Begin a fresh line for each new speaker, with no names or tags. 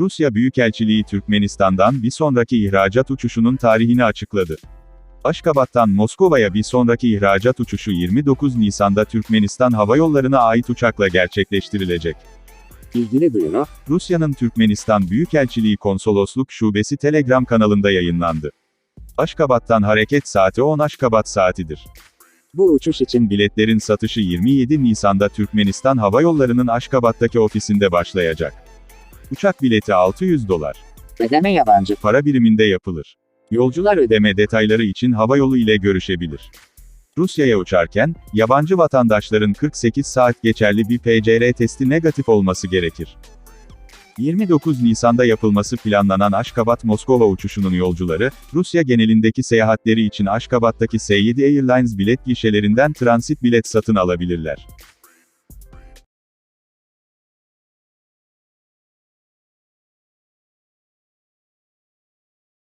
Rusya Büyükelçiliği Türkmenistan'dan bir sonraki ihracat uçuşunun tarihini açıkladı. Aşkabat'tan Moskova'ya bir sonraki ihracat uçuşu 29 Nisan'da Türkmenistan Hava Yolları'na ait uçakla gerçekleştirilecek.
İlgili duyuru,
Rusya'nın Türkmenistan Büyükelçiliği Konsolosluk Şubesi Telegram kanalında yayınlandı. Aşkabat'tan hareket saati 10 Aşkabat saatidir.
bu uçuş için
Biletlerin satışı 27 Nisan'da Türkmenistan Hava Yolları'nın Aşkabat'taki ofisinde başlayacak. Uçak bileti 600 dolar.
ödeme yabancı.
Para biriminde yapılır. Yolcular ödeme detayları için havayolu ile görüşebilir. Rusya'ya uçarken, yabancı vatandaşların 48 saat geçerli bir PCR testi negatif olması gerekir. 29 Nisan'da yapılması planlanan Aşkabat-Moskova uçuşunun yolcuları, Rusya genelindeki seyahatleri için Aşkabat'taki S7 Airlines bilet gişelerinden transit bilet satın alabilirler.